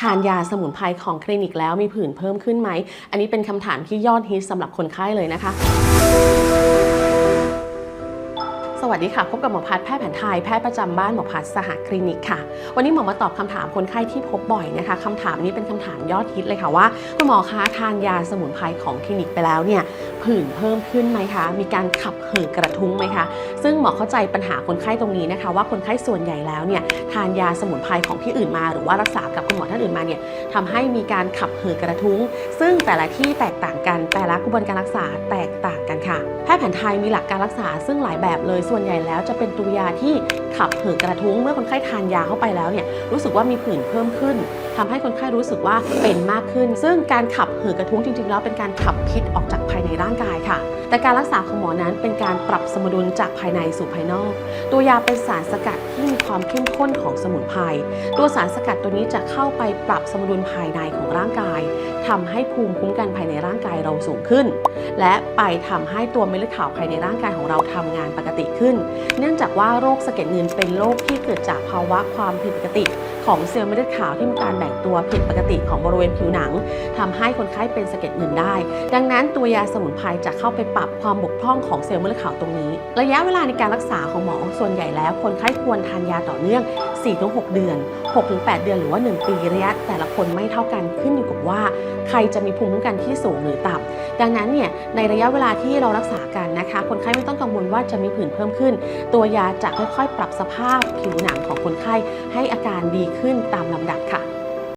ทานยาสมุนไพรของคลินิกแล้วมีผื่นเพิ่มขึ้นไหม อันนี้เป็นคำถามที่ยอดฮิตสำหรับคนไข้เลยนะคะ วัสดีค่ะ พบกับหมอพัดแพทย์แผนไทยแพทย์ประจำบ้านหมอพัดสหคลินิกค่ะ วันนี้หมอมาตอบคำถามคนไข้ที่พบบ่อยนะคะคำถามนี้เป็นคำถามยอดฮิตเลยค่ะว่าคุณหมอคะทานยาสมุนไพรของคลินิกไปแล้วเนี่ยผื่นเพิ่มขึ้นไหมคะ มีการขับเห่อกระทุ้งไหมคะ ซึ่งหมอเข้าใจปัญหาคนไข้ตรงนี้นะคะ ว่าคนไข้ส่วนใหญ่แล้วเนี่ยทานยาสมุนไพรของที่อื่นมา หรือว่ารักษากับคุณหมอท่านอื่นมาเนี่ยทำให้มีการขับเห่อกระทุ้ง ซึ่งแต่ละที่แตกต่างกันแต่ละกระบวนการรักษาแตกต่างกันค่ะ แพทย์แผนไทยมีหลักการรักษาซึ่งหลายแบบเลย ส่วนใหญ่แล้วจะเป็นตัวยาที่ขับเห่อกระทุ้งเมื่อคนไข้ทานยาเข้าไปแล้วเนี่ยรู้สึกว่ามีผื่นเพิ่มขึ้นทำให้คนไข้รู้สึกว่าเป็นมากขึ้น ซึ่งการขับเห่อกระทุ้งจริงๆแล้วเป็นการขับพิษออกจากภายในร่างกายค่ะ แต่การรักษาของหมอนั้นเป็นการปรับสมดุลจากภายในสู่ภายนอก ตัวยาเป็นสารสกัดที่มีความเข้มข้นของสมุนไพรตัวสารสกัดตัวนี้จะเข้าไปปรับสมดุลภายในของร่างกายทำให้ภูมิคุ้มกันภายในร่างกายเราสูงขึ้น และไปทำให้ตัวเม็ดเลือดขาวภายในร่างกายของเราทำงานปกติขึ้น เนื่องจากว่าโรคสะเก็ดเงินเป็นโรคที่เกิดจากภาวะความผิดปกติ ของเซลล์เม็ดเลือดขาวที่มีการแบ่งตัวผิดปกติของบริเวณผิวหนังทำให้คนไข้เป็นสะเก็ดเงินได้ ดังนั้นตัวยาสมุนไพรจะเข้าไปปรับความบกพร่องของเซลล์เม็ดเลือดขาวตรงนี้ ระยะเวลาในการรักษาของหมอส่วนใหญ่แล้ว คนไข้ควรทานยาต่อเนื่อง 4-6 เดือน 6-8 เดือนหรือว่า 1 ปีระยะ แต่ละคนไม่เท่ากันขึ้นอยู่กับว่าใครจะมีภูมิคุ้มกันที่สูงหรือต่ำดังนั้นเนี่ยในระยะเวลาที่เรารักษากันนะคะ คนไข้ไม่ต้องกังวลว่าจะมีผื่นเพิ่มขึ้น ตัวยาจะค่อยๆ ปรับสภาพผิวหนังของคนไข้ให้อาการดีขึ้นตามลำดับค่ะ